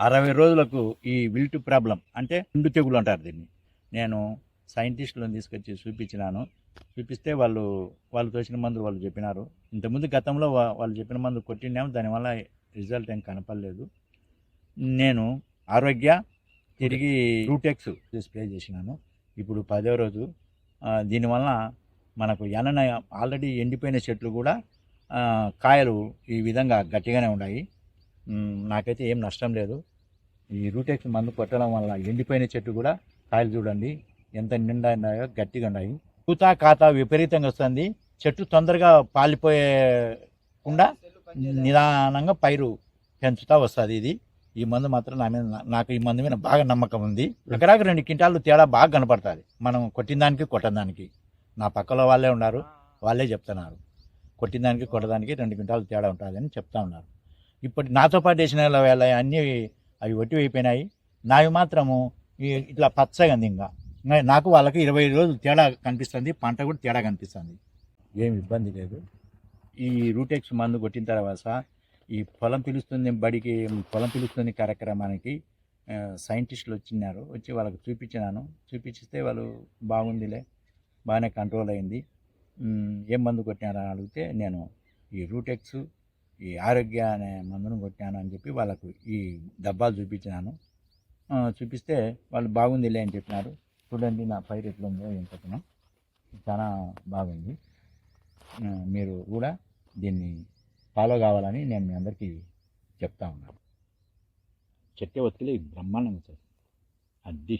అరవై రోజులకు ఈ విల్ట్ ప్రాబ్లం అంటే ఎండు తెగులు అంటారు దీన్ని. నేను సైంటిస్టులను తీసుకొచ్చి చూపించినాను. చూపిస్తే వాళ్ళు వాళ్ళు తోచిన మందులు వాళ్ళు చెప్పినారు. ఇంతకుముందు గతంలో వాళ్ళు చెప్పిన మందు కొట్టినాము దానివల్ల రిజల్ట్ ఏం కనపడలేదు. నేను ఆరోగ్య తిరిగి రూటెక్స్ స్ప్రే చేసినాను. ఇప్పుడు పదో రోజు. దీనివల్ల మనకు ఎనన ఆల్రెడీ ఎండిపోయిన చెట్లు కూడా కాయలు ఈ విధంగా గట్టిగానే ఉన్నాయి నాకైతే ఏం నష్టం లేదు. ఈ రూటెక్స్ మందు కొట్టడం వల్ల ఎండిపోయిన చెట్టు కూడా కాయలు చూడండి ఎంత నిండా ఉన్నాయో గట్టిగా ఉన్నాయి. కూత కాత విపరీతంగా వస్తుంది. చెట్టు తొందరగా పాలిపోయేకుండా నిదానంగా పైరు పెంచుతా వస్తుంది ఇది. ఈ మందు మాత్రం నా మీద నాకు ఈ మందు మీద బాగా నమ్మకం ఉంది. ఎకరాకు రెండు క్వింటాలు తేడా బాగా కనపడుతుంది. మనం కొట్టిన దానికి కొట్టడానికి దానికి. నా పక్కలో వాళ్ళే ఉన్నారు వాళ్ళే చెప్తున్నారు. కొట్టిన దానికి కొట్టడానికి రెండు క్వింటాలు తేడా ఉంటుంది అని చెప్తా ఉన్నారు. ఇప్పుడు నాతో పాటు వేసిన వేళ అన్నీ అవి ఒట్టి అయిపోయినాయి. నావి మాత్రము ఇట్లా పచ్చగా ఉంది ఇంకా. నాకు వాళ్ళకి ఇరవై రోజులు తేడా కనిపిస్తుంది పంట కూడా తేడా కనిపిస్తుంది. ఏం ఇబ్బంది లేదు. ఈ రూటెక్స్ మందు కొట్టిన తర్వాత ఈ పొలం పిలుస్తుంది బడికి పొలం పిలుస్తుంది కార్యక్రమానికి సైంటిస్టులు వచ్చినారు. వచ్చి వాళ్ళకి చూపించినాను. చూపించితే వాళ్ళు బాగుందిలే బాగానే కంట్రోల్ అయింది. ఏం మందు కొట్టినారు అని అడిగితే నేను ఈ రూటెక్స్ ఈ ఆరోగ్య అనే మందును కొట్టాను అని చెప్పి వాళ్ళకు ఈ డబ్బాలు చూపించినాను. చూపిస్తే వాళ్ళు బాగుందిలే అని చెప్పినారు. చూడండి నా పైరు ఎట్లుందో ఏం చెప్పిన చాలా బాగుంది. మీరు కూడా దీన్ని ఫాలో కావాలని నేను మీ అందరికీ చెప్తా ఉన్నాను. చెట్టే ఒత్తిడి బ్రహ్మాండంగా సార్ అది